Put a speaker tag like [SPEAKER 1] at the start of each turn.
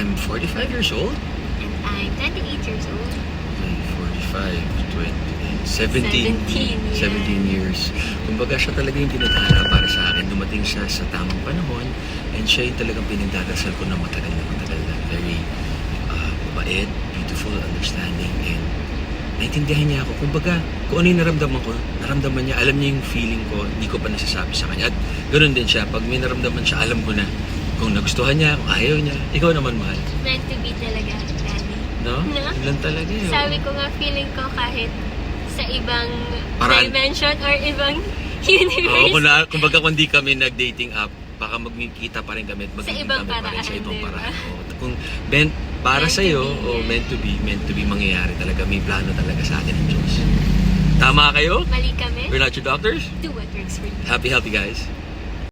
[SPEAKER 1] I'm 45 years old.
[SPEAKER 2] And I'm 28 years old.
[SPEAKER 1] Ay, 45, 20, 17.
[SPEAKER 2] 17,
[SPEAKER 1] 17
[SPEAKER 2] yeah.
[SPEAKER 1] years. Kumbaga siya talaga yung tinatala para sa akin. Dumating siya sa tamang panahon and siya yung talagang pinagdadasal ko na matagal na matagal na. Very uh, mabait, beautiful, understanding, and naintindihan niya ako. Kumbaga, kung ano yung naramdaman ko, naramdaman niya, alam niya yung feeling ko, hindi ko pa nasasabi sa kanya. At ganoon din siya, pag may naramdaman siya, alam ko na kung nagustuhan niya, kung ayaw niya. Ikaw naman, mahal.
[SPEAKER 2] Meant to be talaga, Daddy.
[SPEAKER 1] No?
[SPEAKER 2] No?
[SPEAKER 1] Ilan talaga eh.
[SPEAKER 2] Sabi ko nga, feeling ko kahit sa ibang
[SPEAKER 1] Parang-
[SPEAKER 2] dimension or ibang
[SPEAKER 1] Oo,
[SPEAKER 2] universe.
[SPEAKER 1] kung, na, kumbaga kung di kami nag-dating app, baka magkikita pa rin kami at magiging
[SPEAKER 2] ibang
[SPEAKER 1] pa rin sa
[SPEAKER 2] paraan,
[SPEAKER 1] ibang paraan. Oo. Kung meant para
[SPEAKER 2] Meant
[SPEAKER 1] sa iyo,
[SPEAKER 2] to be,
[SPEAKER 1] o
[SPEAKER 2] yeah.
[SPEAKER 1] meant to be, meant to be mangyayari talaga. May plano talaga sa atin ng Diyos. Tama kayo?
[SPEAKER 2] Mali kami.
[SPEAKER 1] We're not your doctors?
[SPEAKER 2] Do what works for you.
[SPEAKER 1] Happy, healthy guys.